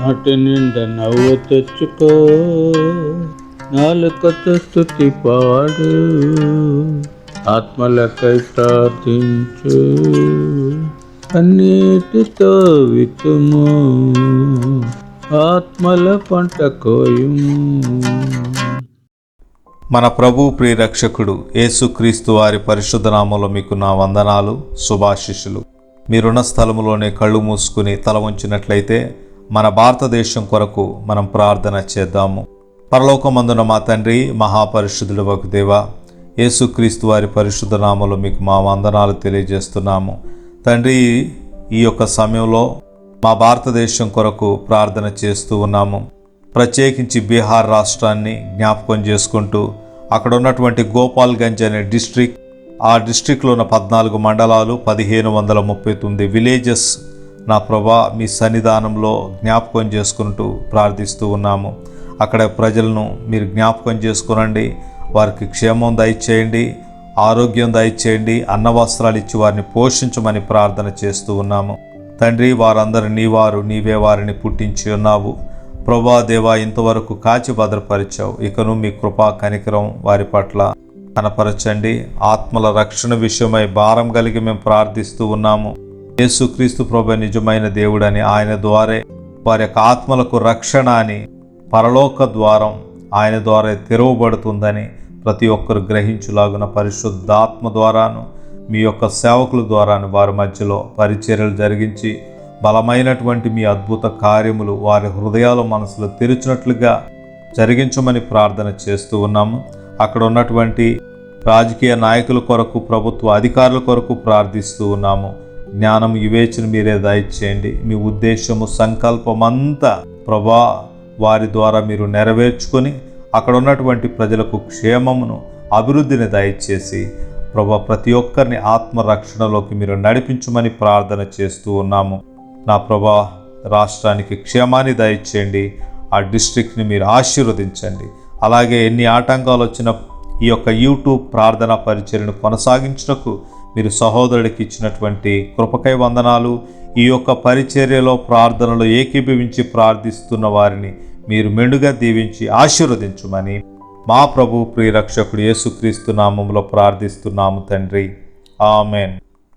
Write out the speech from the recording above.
నాటి నిండా నవ్వు తెచ్చుకో. నాలుకతో స్థుతి పాడు. ఆత్మలకై ప్రార్థించు. అన్నిటితో వితుము ఆత్మల పంట కోయుము. మన ప్రభు ప్రియరక్షకుడు యేసుక్రీస్తు వారి పరిశుద్ధ నామంలో మీకు నా వందనాలు శుభాశిష్యులు. మీరున్న స్థలములోనే కళ్ళు మూసుకుని తల ఉంచినట్లయితే మన భారతదేశం కొరకు మనం ప్రార్థన చేద్దాము. పరలోకమందున మా తండ్రి మహాపరిశుద్ధుల ఒక దేవ యేసుక్రీస్తు వారి పరిశుద్ధ నామలు మీకు మా వందనాలు తెలియజేస్తున్నాము. తండ్రి ఈ యొక్క సమయంలో మా భారతదేశం కొరకు ప్రార్థన చేస్తూ ఉన్నాము. ప్రత్యేకించి బీహార్ రాష్ట్రాన్ని జ్ఞాపకం చేసుకుంటూ అక్కడ ఉన్నటువంటి గోపాల్గంజ్ అనే డిస్ట్రిక్ట్ ఆ డిస్ట్రిక్ట్లో ఉన్న పద్నాలుగు మండలాలు పదిహేను వందల ముప్పై తొమ్మిది విలేజెస్ నా ప్రభా మీ సన్నిధానంలో జ్ఞాపకం చేసుకుంటూ ప్రార్థిస్తూ ఉన్నాము. అక్కడ ప్రజలను మీరు జ్ఞాపకం చేసుకునండి. వారికి క్షేమం దయచేయండి ఆరోగ్యం దయచేయండి అన్న వస్త్రాలు ఇచ్చి వారిని పోషించమని ప్రార్థన చేస్తూ ఉన్నాము. తండ్రి వారందరూ నీవారు నీవే వారిని పుట్టించి ఉన్నావు. ప్రభా దేవా ఇంతవరకు కాచి భద్రపరిచావు. ఇకను మీ కృపా కనికరం వారి పట్ల కనపరచండి. ఆత్మల రక్షణ విషయమై భారం కలిగి మేము ప్రార్థిస్తూ ఉన్నాము. యేసుక్రీస్తు ప్రభు నిజమైన దేవుడని ఆయన ద్వారే వారి యొక్క ఆత్మలకు రక్షణ అని పరలోక ద్వారం ఆయన ద్వారా తెరవబడుతుందని ప్రతి ఒక్కరు గ్రహించులాగున పరిశుద్ధాత్మ ద్వారాను మీ యొక్క సేవకుల ద్వారాను వారి మధ్యలో పరిచర్యలు జరిగించి బలమైనటువంటి మీ అద్భుత కార్యములు వారి హృదయాలు మనసులో తెరిచినట్లుగా జరిగించమని ప్రార్థన చేస్తూ ఉన్నాము. అక్కడ ఉన్నటువంటి రాజకీయ నాయకుల కొరకు ప్రభుత్వ అధికారుల కొరకు ప్రార్థిస్తూ ఉన్నాము. జ్ఞానం వివేచన మీరే దయచేయండి మీ ఉద్దేశము సంకల్పం అంతా ప్రభా వారి ద్వారా మీరు నెరవేర్చుకొని అక్కడ ఉన్నటువంటి ప్రజలకు క్షేమమును అభివృద్ధిని దయచేసి ప్రభా ప్రతి ఒక్కరిని ఆత్మరక్షణలోకి మీరు నడిపించమని ప్రార్థన చేస్తూ ఉన్నాము. నా ప్రభా రాష్ట్రానికి క్షేమాన్ని దయచేయండి ఆ డిస్ట్రిక్ట్ని మీరు ఆశీర్వదించండి. అలాగే ఎన్ని ఆటంకాలు వచ్చిన ఈ యొక్క యూట్యూబ్ ప్రార్థనా పరిచర్యను కొనసాగించుటకు మీరు సహోదరుడికి ఇచ్చినటువంటి కృపకై వందనాలు. ఈ యొక్క పరిచర్యలో ప్రార్థనలో ఏకీభవించి ప్రార్థిస్తున్న వారిని మీరు మెండుగా దీవించి ఆశీర్వదించుమని మా ప్రభు ప్రియరక్షకుడు యేసుక్రీస్తు నామంలో ప్రార్థిస్తున్నాము తండ్రి. ఆమెన్.